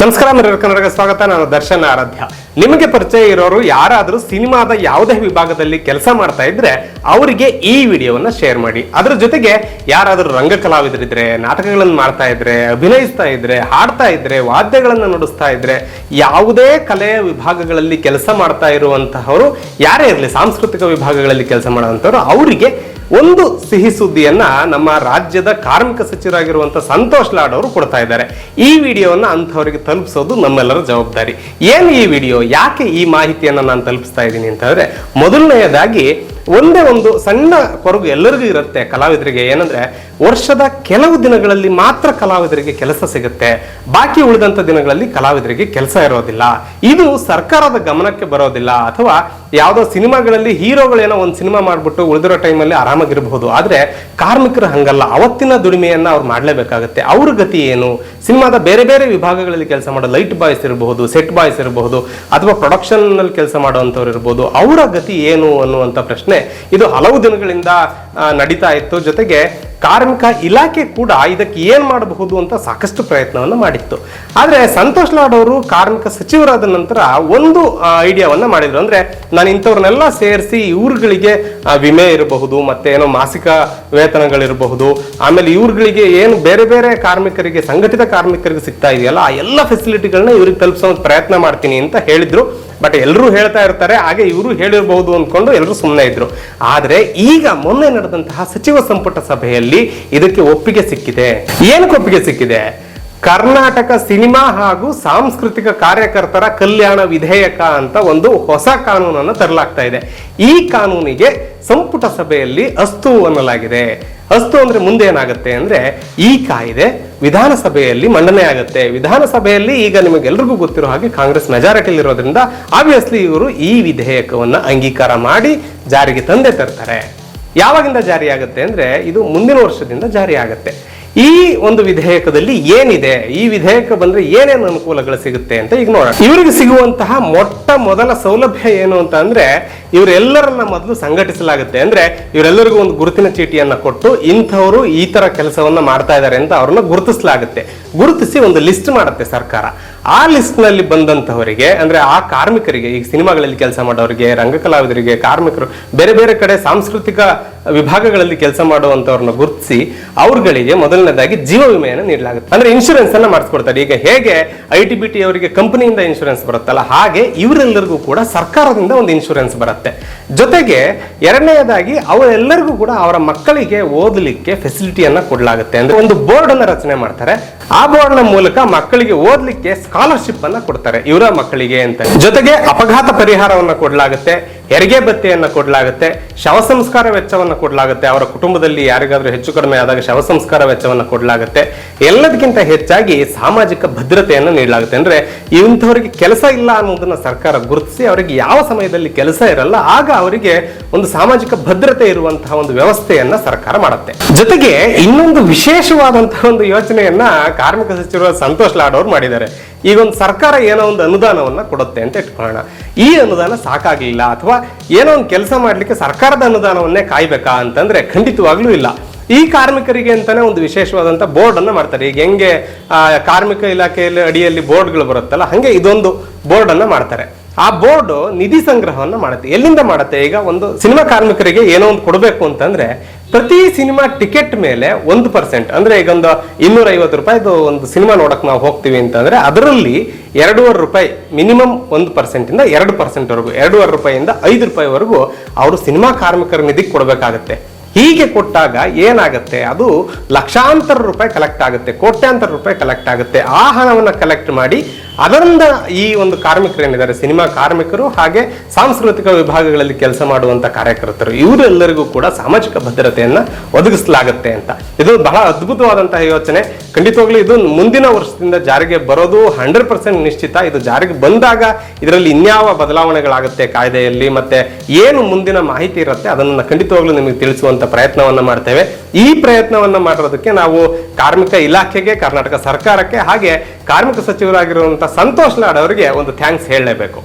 ನಮಸ್ಕಾರ ಮಿರರ್ ಕನ್ನಡಕ್ಕೆ ಸ್ವಾಗತ. ನಾನು ದರ್ಶನ್ ಆರಾಧ್ಯ. ನಿಮಗೆ ಪರಿಚಯ ಇರೋರು ಯಾರಾದರೂ ಸಿನಿಮಾದ ಯಾವುದೇ ವಿಭಾಗದಲ್ಲಿ ಕೆಲಸ ಮಾಡ್ತಾ ಇದ್ರೆ ಅವರಿಗೆ ಈ ವಿಡಿಯೋವನ್ನು ಶೇರ್ ಮಾಡಿ. ಅದರ ಜೊತೆಗೆ ಯಾರಾದರೂ ರಂಗ ಕಲಾವಿದರಿದ್ರೆ ನಾಟಕಗಳನ್ನು ಮಾಡ್ತಾ ಇದ್ರೆ, ಅಭಿನಯಿಸ್ತಾ ಇದ್ರೆ, ಹಾಡ್ತಾ ಇದ್ರೆ, ವಾದ್ಯಗಳನ್ನು ನುಡಿಸ್ತಾ ಇದ್ರೆ, ಯಾವುದೇ ಕಲೆಯ ವಿಭಾಗಗಳಲ್ಲಿ ಕೆಲಸ ಮಾಡ್ತಾ ಇರುವಂತಹವರು, ಯಾರೇ ಇರಲಿ, ಸಾಂಸ್ಕೃತಿಕ ವಿಭಾಗಗಳಲ್ಲಿ ಕೆಲಸ ಮಾಡುವಂಥವ್ರು ಅವರಿಗೆ ಒಂದು ಸಿಹಿ ಸುದ್ದಿಯನ್ನ ನಮ್ಮ ರಾಜ್ಯದ ಕಾರ್ಮಿಕ ಸಚಿವರಾಗಿರುವಂತ ಸಂತೋಷ್ ಲಾಡ್ ಅವರು ಕೊಡ್ತಾ ಇದ್ದಾರೆ. ಈ ವಿಡಿಯೋವನ್ನ ಅಂಥವರಿಗೆ ತಲುಪಿಸೋದು ನಮ್ಮೆಲ್ಲರ ಜವಾಬ್ದಾರಿ. ಏನು ಈ ವಿಡಿಯೋ? ಯಾಕೆ ಈ ಮಾಹಿತಿಯನ್ನ ನಾನು ತಲುಪಿಸ್ತಾ ಇದ್ದೀನಿ ಅಂತಂದ್ರೆ ಮೊದಲನೆಯದಾಗಿ ಒಂದೇ ಒಂದು ಸಣ್ಣ ಕೊರಗು ಎಲ್ಲರಿಗೂ ಇರುತ್ತೆ ಕಲಾವಿದರಿಗೆ. ಏನಂದ್ರೆ, ವರ್ಷದ ಕೆಲವು ದಿನಗಳಲ್ಲಿ ಮಾತ್ರ ಕಲಾವಿದರಿಗೆ ಕೆಲಸ ಸಿಗುತ್ತೆ. ಬಾಕಿ ಉಳಿದಂತ ದಿನಗಳಲ್ಲಿ ಕಲಾವಿದರಿಗೆ ಕೆಲಸ ಇರೋದಿಲ್ಲ. ಇದು ಸರ್ಕಾರದ ಗಮನಕ್ಕೆ ಬರೋದಿಲ್ಲ. ಅಥವಾ ಯಾವುದೋ ಸಿನಿಮಾಗಳಲ್ಲಿ ಹೀರೋಗಳೇನೋ ಒಂದು ಸಿನಿಮಾ ಮಾಡ್ಬಿಟ್ಟು ಉಳಿದಿರೋ ಟೈಮಲ್ಲಿ ಆರಾಮಾಗಿರಬಹುದು. ಆದ್ರೆ ಕಾರ್ಮಿಕರು ಹಂಗಲ್ಲ. ಅವತ್ತಿನ ದುಡಿಮೆಯನ್ನ ಅವ್ರು ಮಾಡ್ಲೇಬೇಕಾಗತ್ತೆ. ಅವ್ರ ಗತಿ ಏನು? ಸಿನಿಮಾದ ಬೇರೆ ಬೇರೆ ವಿಭಾಗಗಳಲ್ಲಿ ಕೆಲಸ ಮಾಡೋ ಲೈಟ್ ಬಾಯ್ಸ್ ಇರಬಹುದು, ಸೆಟ್ ಬಾಯ್ಸ್ ಇರಬಹುದು, ಅಥವಾ ಪ್ರೊಡಕ್ಷನ್ನಲ್ಲಿ ಕೆಲಸ ಮಾಡುವಂಥವ್ರು ಇರಬಹುದು ಅವರ ಗತಿ ಏನು ಅನ್ನುವಂತ ಪ್ರಶ್ನೆ ಇದು ಹಲವು ದಿನಗಳಿಂದ ನಡೀತಾ ಇತ್ತು. ಜೊತೆಗೆ ಕಾರ್ಮಿಕ ಇಲಾಖೆ ಕೂಡ ಇದಕ್ಕೆ ಏನು ಮಾಡಬಹುದು ಅಂತ ಸಾಕಷ್ಟು ಪ್ರಯತ್ನವನ್ನು ಮಾಡಿತ್ತು. ಆದರೆ ಸಂತೋಷ್ ಲಾಡ್ ಅವರು ಕಾರ್ಮಿಕ ಸಚಿವರಾದ ನಂತರ ಒಂದು ಐಡಿಯಾವನ್ನ ಮಾಡಿದ್ರು. ಅಂದ್ರೆ ನಾನು ಇಂಥವ್ರನ್ನೆಲ್ಲ ಸೇರಿಸಿ ಇವ್ರುಗಳಿಗೆ ವಿಮೆ ಇರಬಹುದು, ಮತ್ತೆ ಏನೋ ಮಾಸಿಕ ವೇತನಗಳಿರಬಹುದು, ಆಮೇಲೆ ಇವ್ರುಗಳಿಗೆ ಏನು ಬೇರೆ ಬೇರೆ ಕಾರ್ಮಿಕರಿಗೆ, ಸಂಘಟಿತ ಕಾರ್ಮಿಕರಿಗೆ ಸಿಗ್ತಾ ಇದೆಯಲ್ಲ, ಆ ಎಲ್ಲ ಫೆಸಿಲಿಟಿಗಳನ್ನ ಇವ್ರಿಗೆ ತಲುಪಿಸೋ ಪ್ರಯತ್ನ ಮಾಡ್ತೀನಿ ಅಂತ ಹೇಳಿದರು. ಬಟ್ ಎಲ್ಲರೂ ಹೇಳ್ತಾ ಇರ್ತಾರೆ, ಹಾಗೆ ಇವರು ಹೇಳಿರಬಹುದು ಅಂದ್ಕೊಂಡು ಎಲ್ಲರೂ ಸುಮ್ಮನೆ ಇದ್ರು. ಆದರೆ ಈಗ ಮೊನ್ನೆ ನಡೆದಂತಹ ಸಚಿವ ಸಂಪುಟ ಸಭೆಯಲ್ಲಿ ಇದಕ್ಕೆ ಒಪ್ಪಿಗೆ ಸಿಕ್ಕಿದೆ. ಏನಕ್ಕೆ ಒಪ್ಪಿಗೆ ಸಿಕ್ಕಿದೆ? ಕರ್ನಾಟಕ ಸಿನಿಮಾ ಹಾಗೂ ಸಾಂಸ್ಕೃತಿಕ ಕಾರ್ಯಕರ್ತರ ಕಲ್ಯಾಣ ವಿಧೇಯಕ ಅಂತ ಒಂದು ಹೊಸ ಕಾನೂನನ್ನು ತರಲಾಗ್ತಾ ಇದೆ. ಈ ಕಾನೂನಿಗೆ ಸಂಪುಟ ಸಭೆಯಲ್ಲಿ ಅಸ್ತು ಅನ್ನಲಾಗಿದೆ. ಅಸ್ತು ಅಂದ್ರೆ ಮುಂದೆ ಏನಾಗುತ್ತೆ ಅಂದ್ರೆ ಈ ಕಾಯ್ದೆ ವಿಧಾನಸಭೆಯಲ್ಲಿ ಮಂಡನೆ ಆಗುತ್ತೆ. ವಿಧಾನಸಭೆಯಲ್ಲಿ ಈಗ ನಿಮಗೆಲ್ರಿಗೂ ಗೊತ್ತಿರೋ ಹಾಗೆ ಕಾಂಗ್ರೆಸ್ ಮೆಜಾರಿಟಿಯಲ್ಲಿ ಇರೋದ್ರಿಂದ ಆಬ್ವಿಯಸ್ಲಿ ಇವರು ಈ ವಿಧೇಯಕವನ್ನ ಅಂಗೀಕಾರ ಮಾಡಿ ಜಾರಿಗೆ ತಂದೆ ತರ್ತಾರೆ. ಯಾವಾಗಿಂದ ಜಾರಿ ಆಗುತ್ತೆ ಅಂದ್ರೆ ಇದು ಮುಂದಿನ ವರ್ಷದಿಂದ ಜಾರಿ ಆಗುತ್ತೆ ಈ ಒಂದು ವಿಧೇಯಕದಲ್ಲಿ ಏನಿದೆ? ಈ ವಿಧೇಯಕ ಬಂದ್ರೆ ಏನೇನು ಅನುಕೂಲಗಳು ಸಿಗುತ್ತೆ ಅಂತ ಈಗ ನೋಡೋಣ. ಇವರಿಗೆ ಸಿಗುವಂತಹ ಮೊಟ್ಟ ಮೊದಲ ಸೌಲಭ್ಯ ಏನು ಅಂತ ಅಂದ್ರೆ ಇವರೆಲ್ಲರನ್ನ ಮೊದಲು ಸಂಘಟಿಸಲಾಗುತ್ತೆ. ಅಂದ್ರೆ ಇವರೆಲ್ಲರಿಗೂ ಒಂದು ಗುರುತಿನ ಚೀಟಿಯನ್ನ ಕೊಟ್ಟು ಇಂಥವರು ಈ ತರ ಕೆಲಸವನ್ನ ಮಾಡ್ತಾ ಇದ್ದಾರೆ ಅಂತ ಅವ್ರನ್ನ ಗುರುತಿಸಲಾಗುತ್ತೆ. ಗುರುತಿಸಿ ಒಂದು ಲಿಸ್ಟ್ ಮಾಡುತ್ತೆ ಸರ್ಕಾರ. ಆ ಲಿಸ್ಟ್ನಲ್ಲಿ ಬಂದಂತವರಿಗೆ, ಅಂದ್ರೆ ಆ ಕಾರ್ಮಿಕರಿಗೆ, ಈ ಸಿನಿಮಾಗಳಲ್ಲಿ ಕೆಲಸ ಮಾಡೋರಿಗೆ ರಂಗ ಕಲಾವಿದರಿಗೆ ಕಾರ್ಮಿಕರು, ಬೇರೆ ಬೇರೆ ಕಡೆ ಸಾಂಸ್ಕೃತಿಕ ವಿಭಾಗಗಳಲ್ಲಿ ಕೆಲಸ ಮಾಡುವಂತವ್ರನ್ನ ಗುರುತಿಸಿ ಅವ್ರಗಳಿಗೆ ಮೊದಲನೇದಾಗಿ ಜೀವ ವಿಮೆಯನ್ನು ನೀಡಲಾಗುತ್ತೆ. ಅಂದ್ರೆ ಇನ್ಶೂರೆನ್ಸ್ ಅನ್ನ ಮಾಡಿಸ್ಕೊಡ್ತಾರೆ. ಈಗ ಹೇಗೆ ಐ ಟಿ ಬಿ ಟಿ ಅವರಿಗೆ ಕಂಪನಿಯಿಂದ ಇನ್ಶೂರೆನ್ಸ್ ಬರುತ್ತಲ್ಲ, ಹಾಗೆ ಇವರೆಲ್ಲರಿಗೂ ಕೂಡ ಸರ್ಕಾರದಿಂದ ಒಂದು ಇನ್ಶೂರೆನ್ಸ್ ಬರುತ್ತೆ. ಜೊತೆಗೆ ಎರಡನೆಯದಾಗಿ ಅವರೆಲ್ಲರಿಗೂ ಕೂಡ ಅವರ ಮಕ್ಕಳಿಗೆ ಓದಲಿಕ್ಕೆ ಫೆಸಿಲಿಟಿಯನ್ನ ಕೊಡಲಾಗುತ್ತೆ. ಅಂದ್ರೆ ಒಂದು ಬೋರ್ಡ್ ಅನ್ನ ರಚನೆ ಮಾಡ್ತಾರೆ. ಆ ಬೋರ್ಡ್ನ ಮೂಲಕ ಮಕ್ಕಳಿಗೆ ಓದಲಿಕ್ಕೆ ಸ್ಕಾಲರ್ಶಿಪ್ ಅನ್ನ ಕೊಡ್ತಾರೆ. ಇವರ ಮಕ್ಕಳಿಗೆ ಅಂತ ಜೊತೆಗೆ ಅಪಘಾತ ಪರಿಹಾರವನ್ನ ಕೊಡಲಾಗುತ್ತೆ, ಹೆರಿಗೆ ಭತ್ಯೆಯನ್ನ ಕೊಡಲಾಗುತ್ತೆ, ಶವ ಸಂಸ್ಕಾರ ವೆಚ್ಚವನ್ನ ಕೊಡಲಾಗುತ್ತೆ, ಅವರ ಕುಟುಂಬದಲ್ಲಿ ಯಾರಿಗಾದ್ರೂ ಹೆಚ್ಚು ಕಡಿಮೆ ಆದಾಗ ಶವ ಸಂಸ್ಕಾರ ವೆಚ್ಚವನ್ನ ಕೊಡಲಾಗುತ್ತೆ. ಎಲ್ಲದಕ್ಕಿಂತ ಹೆಚ್ಚಾಗಿ ಸಾಮಾಜಿಕ ಭದ್ರತೆಯನ್ನು ನೀಡಲಾಗುತ್ತೆ. ಅಂದ್ರೆ ಇಂಥವರಿಗೆ ಕೆಲಸ ಇಲ್ಲ ಅನ್ನೋದನ್ನ ಸರ್ಕಾರ ಗುರುತಿಸಿ ಅವರಿಗೆ ಯಾವ ಸಮಯದಲ್ಲಿ ಕೆಲಸ ಇರಲ್ಲ, ಆಗ ಅವರಿಗೆ ಒಂದು ಸಾಮಾಜಿಕ ಭದ್ರತೆ ಇರುವಂತಹ ಒಂದು ವ್ಯವಸ್ಥೆಯನ್ನ ಸರ್ಕಾರ ಮಾಡುತ್ತೆ. ಜೊತೆಗೆ ಇನ್ನೊಂದು ವಿಶೇಷವಾದಂತಹ ಒಂದು ಯೋಚನೆಯನ್ನ ಕಾರ್ಮಿಕ ಸಚಿವರು ಸಂತೋಷ್ ಲಾಡ್ ಅವರು ಮಾಡಿದ್ದಾರೆ. ಈಗ ಒಂದು ಸರ್ಕಾರ ಏನೋ ಒಂದು ಅನುದಾನವನ್ನ ಕೊಡುತ್ತೆ ಅಂತ ಇಟ್ಕೊಳ್ಳೋಣ. ಈ ಅನುದಾನ ಸಾಕಾಗ್ಲಿಲ್ಲ ಅಥವಾ ಏನೋ ಒಂದು ಕೆಲಸ ಮಾಡ್ಲಿಕ್ಕೆ ಸರ್ಕಾರದ ಅನುದಾನವನ್ನೇ ಕಾಯ್ಬೇಕಾ ಅಂತಂದ್ರೆ ಖಂಡಿತವಾಗ್ಲೂ ಇಲ್ಲ. ಈ ಕಾರ್ಮಿಕರಿಗೆ ಅಂತಾನೆ ಒಂದು ವಿಶೇಷವಾದಂತ ಬೋರ್ಡ್ ಅನ್ನ ಮಾಡ್ತಾರೆ. ಈಗ ಹೆಂಗೆ ಕಾರ್ಮಿಕ ಇಲಾಖೆಯಲ್ಲಿ ಅಡಿಯಲ್ಲಿ ಬೋರ್ಡ್ಗಳು ಬರುತ್ತಲ್ಲ, ಹಂಗೆ ಇದೊಂದು ಬೋರ್ಡ್ ಅನ್ನ ಮಾಡ್ತಾರೆ. ಆ ಬೋರ್ಡ್ ನಿಧಿ ಸಂಗ್ರಹವನ್ನ ಮಾಡುತ್ತೆ. ಎಲ್ಲಿಂದ ಮಾಡುತ್ತೆ? ಈಗ ಒಂದು ಸಿನಿಮಾ ಕಾರ್ಮಿಕರಿಗೆ ಏನೋ ಒಂದು ಕೊಡಬೇಕು ಅಂತಂದ್ರೆ ಪ್ರತಿ ಸಿನಿಮಾ ಟಿಕೆಟ್ ಮೇಲೆ ಒಂದು ಪರ್ಸೆಂಟ್, ಅಂದ್ರೆ ಈಗ ಒಂದು ಇನ್ನೂರ ಐವತ್ತು ರೂಪಾಯಿದು ಒಂದು ಸಿನಿಮಾ ನೋಡಕ್ ನಾವು ಹೋಗ್ತೀವಿ ಅಂತಂದ್ರೆ ಅದರಲ್ಲಿ ಎರಡೂವರೆ ರೂಪಾಯಿ ಮಿನಿಮಮ್ ಒಂದು ಪರ್ಸೆಂಟ್ ಇಂದ ಎರಡು ಪರ್ಸೆಂಟ್ ವರೆಗೂ, ಎರಡೂವರೆ ರೂಪಾಯಿಯಿಂದ ಐದು ರೂಪಾಯಿವರೆಗೂ ಅವರು ಸಿನಿಮಾ ಕಾರ್ಮಿಕರ ನಿಧಿಗೆ ಕೊಡಬೇಕಾಗತ್ತೆ. ಹೀಗೆ ಕೊಟ್ಟಾಗ ಏನಾಗುತ್ತೆ? ಅದು ಲಕ್ಷಾಂತರ ರೂಪಾಯಿ ಕಲೆಕ್ಟ್ ಆಗುತ್ತೆ, ಕೋಟ್ಯಾಂತರ ರೂಪಾಯಿ ಕಲೆಕ್ಟ್ ಆಗುತ್ತೆ. ಆ ಹಣವನ್ನು ಕಲೆಕ್ಟ್ ಮಾಡಿ ಅದರಿಂದ ಈ ಒಂದು ಕಾರ್ಮಿಕರು ಏನಿದ್ದಾರೆ ಸಿನಿಮಾ ಕಾರ್ಮಿಕರು ಹಾಗೆ ಸಾಂಸ್ಕೃತಿಕ ವಿಭಾಗಗಳಲ್ಲಿ ಕೆಲಸ ಮಾಡುವಂತ ಕಾರ್ಯಕರ್ತರು ಇವರೆಲ್ಲರಿಗೂ ಕೂಡ ಸಾಮಾಜಿಕ ಭದ್ರತೆಯನ್ನ ಒದಗಿಸಲಾಗುತ್ತೆ ಅಂತ. ಇದು ಬಹಳ ಅದ್ಭುತವಾದಂತಹ ಯೋಚನೆ. ಖಂಡಿತವಾಗ್ಲೂ ಇದು ಮುಂದಿನ ವರ್ಷದಿಂದ ಜಾರಿಗೆ ಬರೋದು ಹಂಡ್ರೆಡ್ ಪರ್ಸೆಂಟ್ ನಿಶ್ಚಿತ. ಇದು ಜಾರಿಗೆ ಬಂದಾಗ ಇದರಲ್ಲಿ ಇನ್ಯಾವ ಬದಲಾವಣೆಗಳಾಗುತ್ತೆ ಕಾಯ್ದೆಯಲ್ಲಿ, ಮತ್ತೆ ಏನು ಮುಂದಿನ ಮಾಹಿತಿ ಇರುತ್ತೆ ಅದನ್ನ ಖಂಡಿತವಾಗ್ಲೂ ನಿಮಗೆ ತಿಳಿಸುವಂತ ಪ್ರಯತ್ನವನ್ನ ಮಾಡ್ತೇವೆ. ಈ ಪ್ರಯತ್ನವನ್ನ ಮಾಡೋದಕ್ಕೆ ನಾವು ಕಾರ್ಮಿಕ ಇಲಾಖೆಗೆ, ಕರ್ನಾಟಕ ಸರ್ಕಾರಕ್ಕೆ, ಹಾಗೆ ಕಾರ್ಮಿಕ ಸಚಿವರಾಗಿರುವಂತಹ ಸಂತೋಷ್ ಲಾಡ್ ಅವರಿಗೆ ಒಂದು ಥ್ಯಾಂಕ್ಸ್ ಹೇಳಲೇಬೇಕು.